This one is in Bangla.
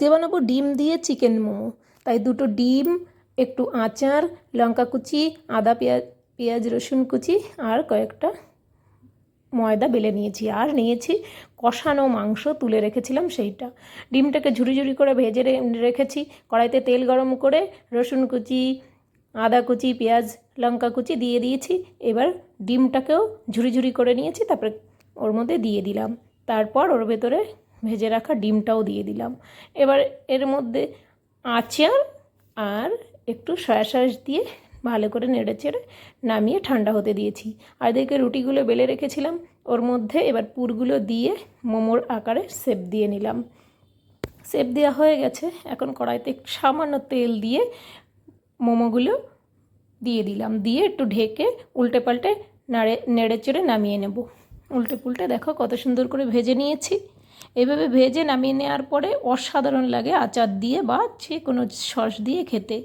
আজকে বানাবো ডিম দিয়ে চিকেন মোমো। তাই দুটো ডিম, একটু আচার, লঙ্কা কুচি, আদা পেঁয়াজ পেঁয়াজ, রসুন কুচি আর কয়েকটা ময়দা বেলে নিয়েছি। আর নিয়েছি কষানো মাংস, তুলে রেখেছিলাম সেইটা। ডিমটাকে ঝুরি ঝুরি করে ভেজে রেখেছি। কড়াইতে তেল গরম করে রসুন কুচি, আদা কুচি, পেঁয়াজ, লঙ্কা কুচি দিয়ে দিয়েছি। এবার ডিমটাকেও ঝুরি ঝুরি করে নিয়েছি, তারপরে ওর মধ্যে দিয়ে দিলাম। তারপর ওর ভেতরে ভেজে রাখা ডিমটাও দিয়ে দিলাম। এবার এর মধ্যে আচার আর একটু সয়া সস দিয়ে ভালো করে নেড়ে চেড়ে নামিয়ে ঠান্ডা হতে দিয়েছি। আর এদিকে রুটিগুলো বেলে রেখেছিলাম, ওর মধ্যে এবার পুরগুলো দিয়ে মোমোর আকারে সেপ দিয়ে নিলাম। সেপ দেওয়া হয়ে গেছে, এখন কড়াইতে সামান্য তেল দিয়ে মোমোগুলো দিয়ে দিলাম। দিয়ে একটু ঢেকে উল্টে পাল্টে নাড়ে, নেড়ে চেড়ে নামিয়ে নেব। উল্টে পুল্টে দেখো কত সুন্দর করে ভেজে নিয়েছি। এভাবে ভেজে নামিয়ে নেওয়ার পরে অসাধারণ লাগে আচার দিয়ে বা যে কোনো সস দিয়ে খেতে।